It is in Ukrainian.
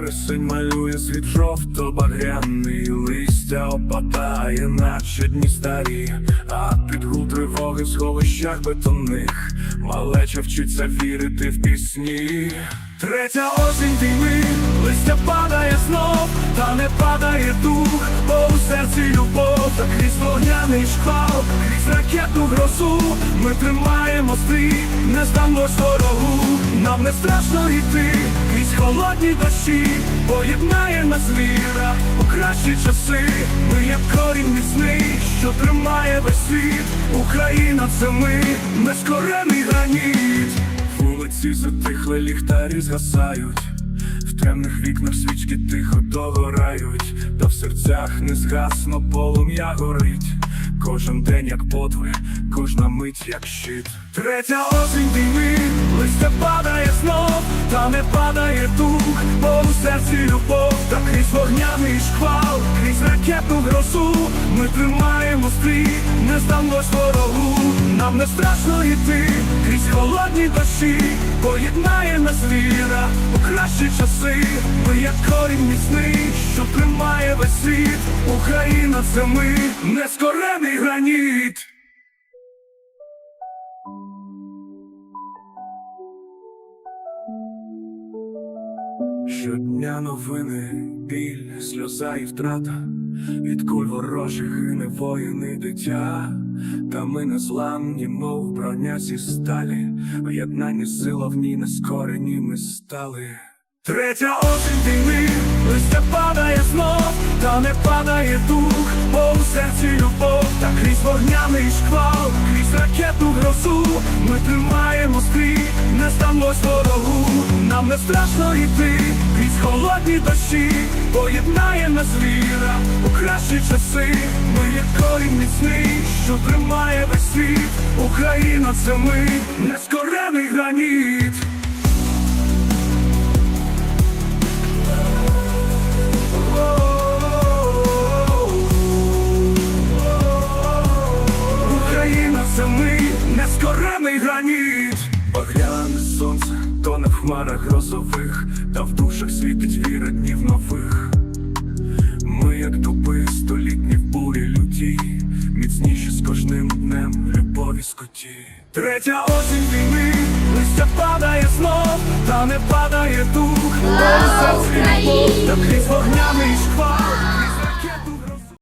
Вересень малює світ жовто-багряний Листя опадає, наче дні старі, а під гул тривоги в сховищах бетонних Малеча вчиться вірити в пісні. Третя осінь війни, листя падає знов, та не падає дух, бо у серці любов, та крізь вогняний шквал, крізь ракетну грозу, ми тримаємо стрій, не здамось ворогу, нам не страшно йти, холодні дощі, поєднає нас віра у кращі часи, ми як корінь міцний, що тримає весь світ, Україна це ми, нескорений граніт. Вулиці затихли, ліхтарі згасають, в темних вікнах свічки тихо догорають, та в серцях не згасно полум'я горить. Кожен день як подвиг, кожна мить як щит. Третя осінь війни, листя падає знов, та не падає дух, бо у серці любов, та крізь вогняний шквал, крізь ракетну грозу, ми тримаємо стрій, не здамось ворогу, нам не страшно йти, крізь холодні дощі, поєднає нас віра у кращі часи, як корінь міцний, що тримає весь світ, Україна це ми, нескорений граніт. Щодня новини, біль, сльоза і втрата, від куль ворожих гине воїн і дитя, та ми не зламні, мов броня зі сталі, в сила в ній нескорені ми стали. Третя осінь війни, листя падає знов, та не падає дух, бо у серці любов, та крізь вогняний шквал, крізь ракетну грозу, ми тримаємо стрій, не здамось ворогу, нам не страшно йти, крізь холодні дощі, поєднає нас віра у кращі часи, ми як корінь міцний, що тримає весь світ, Україна це ми, нескорений граніт. Ми, нескорений граніт. Багряне сонце, то в хмарах грозових, та в душах світить віра днів нових. Ми, як дуби, столітні в бурі люті, міцніші з кожним днем любові скоті. Третя осінь війни, листя падає знов, та не падає дух, бо у серці любов, та крізь шквал,